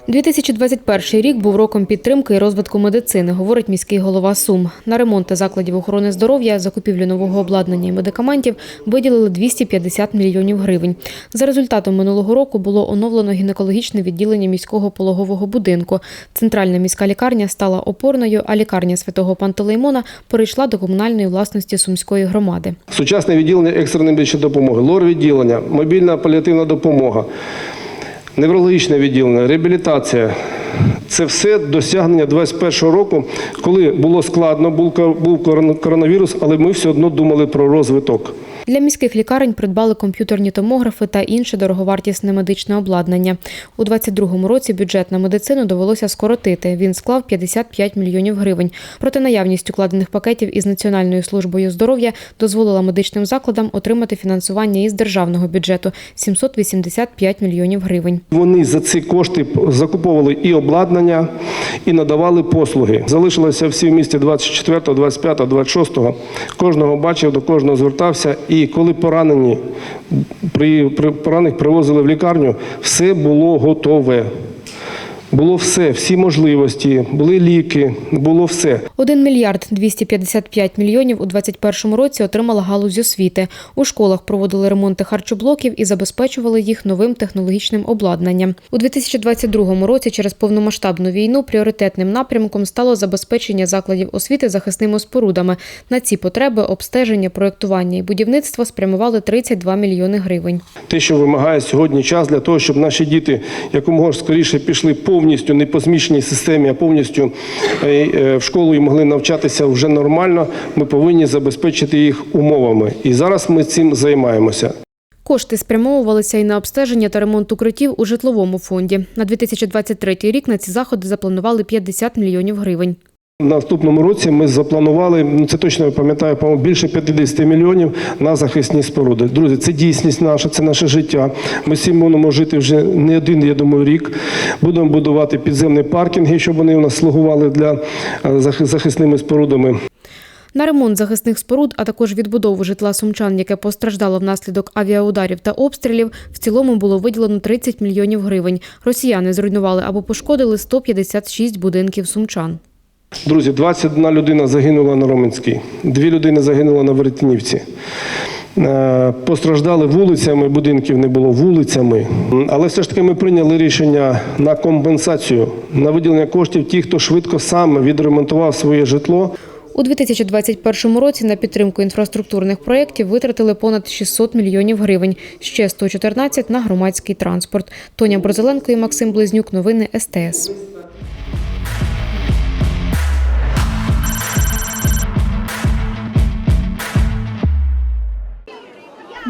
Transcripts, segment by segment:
– 2021 рік був роком підтримки і розвитку медицини, говорить міський голова Сум. На ремонти закладів охорони здоров'я, закупівлю нового обладнання і медикаментів виділили 250 мільйонів гривень. За результатом минулого року було оновлено гінекологічне відділення міського пологового будинку. Центральна міська лікарня стала опорною, а лікарня святого Пантелеймона перейшла до комунальної власності Сумської громади. Сучасне відділення екстреної медичної допомоги, лор-відділення, мобільна паліативна допомога, неврологічне відділення, реабілітація. Це все досягнення 2021 року, коли було складно, був корон- коронавірус, але ми все одно думали про розвиток. Для міських лікарень придбали комп'ютерні томографи та інше дороговартісне медичне обладнання. У 2022 році бюджет на медицину довелося скоротити. Він склав 55 мільйонів гривень. Проте наявність укладених пакетів із Національною службою здоров'я дозволила медичним закладам отримати фінансування із державного бюджету 785 мільйонів гривень. Вони за ці кошти закуповували і обладнання, і надавали послуги. Залишилося всі в місті 24, 25, 26. Кожного бачив, до кожного звертався. І коли поранені, при, при поранених привозили в лікарню, все було готове. Було все, всі можливості, були ліки, було все. 1 мільярд 255 мільйонів у 2021 році отримала галузь освіти. У школах проводили ремонти харчоблоків і забезпечували їх новим технологічним обладнанням. У 2022 році через повномасштабну війну пріоритетним напрямком стало забезпечення закладів освіти захисними спорудами. На ці потреби обстеження, проєктування і будівництво спрямували 32 мільйони гривень. Те, що вимагає сьогодні час для того, щоб наші діти якомога скоріше пішли повністю не по змішаній системі, а повністю е, е, в школу і могли навчатися вже нормально, ми повинні забезпечити їх умовами. І зараз ми цим займаємося. Кошти спрямовувалися і на обстеження та ремонт укриттів у житловому фонді. На 2023 рік на ці заходи запланували 50 мільйонів гривень. Наступному році ми запланували, ну це точно я пам'ятаю, більше 50 мільйонів на захисні споруди. Друзі, це дійсність наша, це наше життя. Ми всім будемо жити вже не один, я думаю, рік. Будемо будувати підземні паркінги, щоб вони у нас слугували для е, захисними спорудами. На ремонт захисних споруд, а також відбудову житла сумчан, яке постраждало внаслідок авіаударів та обстрілів, в цілому було виділено 30 мільйонів гривень. Росіяни зруйнували або пошкодили 156 будинків сумчан. Друзі, 21 людина загинула на Роменській, дві людини загинули на Веретнівці. Е, Постраждали вулицями, будинків не було вулицями. Але все ж таки ми прийняли рішення на компенсацію, на виділення коштів ті, хто швидко сам відремонтував своє житло. У 2021 році на підтримку інфраструктурних проєктів витратили понад 600 мільйонів гривень, ще 114 на громадський транспорт. Тоня Борзеленко і Максим Близнюк. Новини СТС.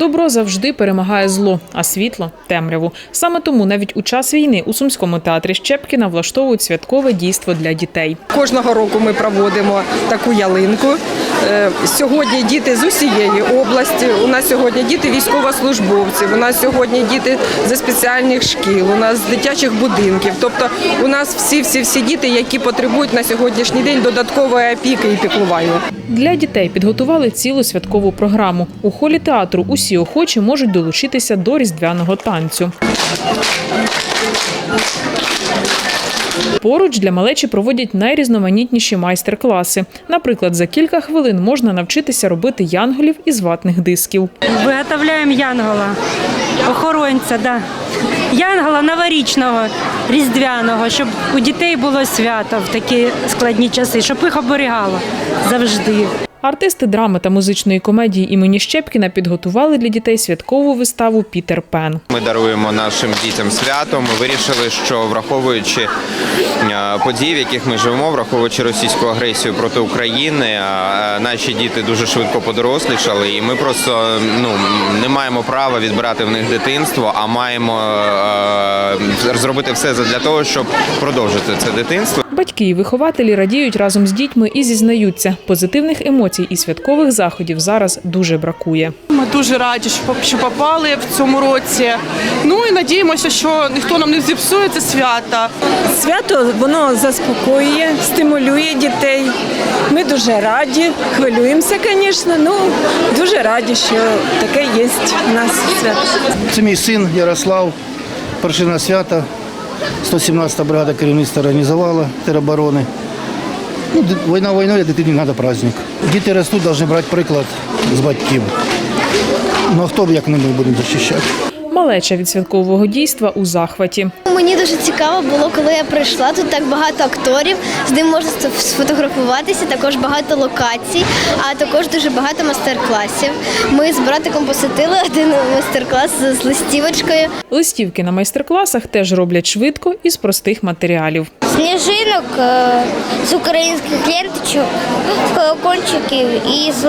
Добро завжди перемагає зло, а світло темряву. Саме тому навіть у час війни у сумському театрі Щепкіна влаштовують святкове дійство для дітей. Кожного року ми проводимо таку ялинку. Е, Сьогодні діти з усієї області. У нас сьогодні діти військовослужбовців. У нас сьогодні діти зі спеціальних шкіл, у нас з дитячих будинків. Тобто у нас всі, всі, всі діти, які потребують на сьогоднішній день додаткової опіки і піклування. Для дітей підготували цілу святкову програму. У холі театру усі охочі можуть долучитися до різдвяного танцю. Поруч для малечі проводять найрізноманітніші майстер-класи. Наприклад, за кілька хвилин можна навчитися робити янголів із ватних дисків. Виготовляємо янгола, охоронця, да. янгола новорічного, різдвяного, щоб у дітей було свято в такі складні часи, щоб їх оберігало завжди. Артисти драми та музичної комедії імені Щепкіна підготували для дітей святкову виставу Пітер Пен. Ми даруємо нашим дітям свято. Ми вирішили, що враховуючи е, події, в яких ми живемо, враховуючи російську агресію проти України, е, наші діти дуже швидко подорослішали, і ми просто ну не маємо права відбирати в них дитинство, а маємо е, зробити все для того, щоб продовжити це дитинство. Батьки і вихователі радіють разом з дітьми і зізнаються, позитивних емоцій і святкових заходів зараз дуже бракує. Ми дуже раді, що попали в цьому році. Ну і надіємося, що ніхто нам не зіпсує це свято. Свято воно заспокоює, стимулює дітей. Ми дуже раді, хвилюємося, звісно. Ну дуже раді, що таке є у нас свято. Це мій син Ярослав, перший на свята. 117-та бригада керівництва організувала тероборони. Ну, війна війною, дитині треба праздник. Діти ростуть, повинні брати приклад з батьків. Ну а хто б як не ми будемо захищати? Малеча від святкового дійства у захваті. Мені дуже цікаво було, коли я прийшла. Тут так багато акторів, з ним можна сфотографуватися, також багато локацій, а також дуже багато майстер-класів. Ми з братиком посетили один майстер-клас з листівочкою. Листівки на майстер-класах теж роблять швидко і з простих матеріалів. Сніжинок е, з українських ленточок, з колокольчиків і з,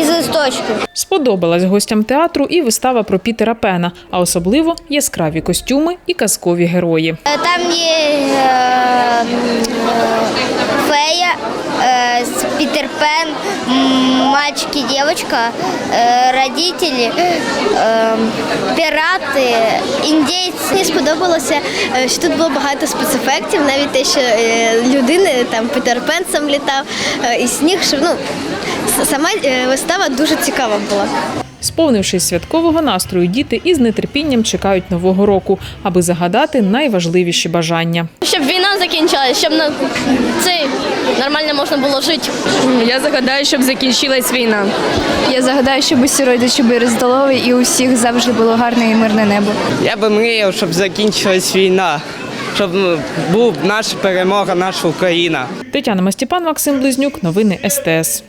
і з листочків. Сподобалась гостям театру і вистава про Пітера Пена, а особливо яскраві костюми і казкові герої. Е, Там є е, фея, е, з Пітер Пен, м, мальчик і дівчинка, родителі, пірати, індійці. Мені сподобалося, що тут було багато спецефектів, навіть те, що людини, там Пітер Пен сам літав, і сніг, ну, сама вистава дуже цікава була. Сповнившись святкового настрою, діти із нетерпінням чекають нового року, аби загадати найважливіші бажання. Щоб війна закінчилась, щоб на це нормально можна було жити. Я загадаю, щоб закінчилась війна. Я загадаю, щоб усі родичі були здорові і у всіх завжди було гарне і мирне небо. Я би мріяв, щоб закінчилась війна, щоб був наша перемога, наша Україна. Тетяна Мастіпан, Максим Близнюк. Новини СТС.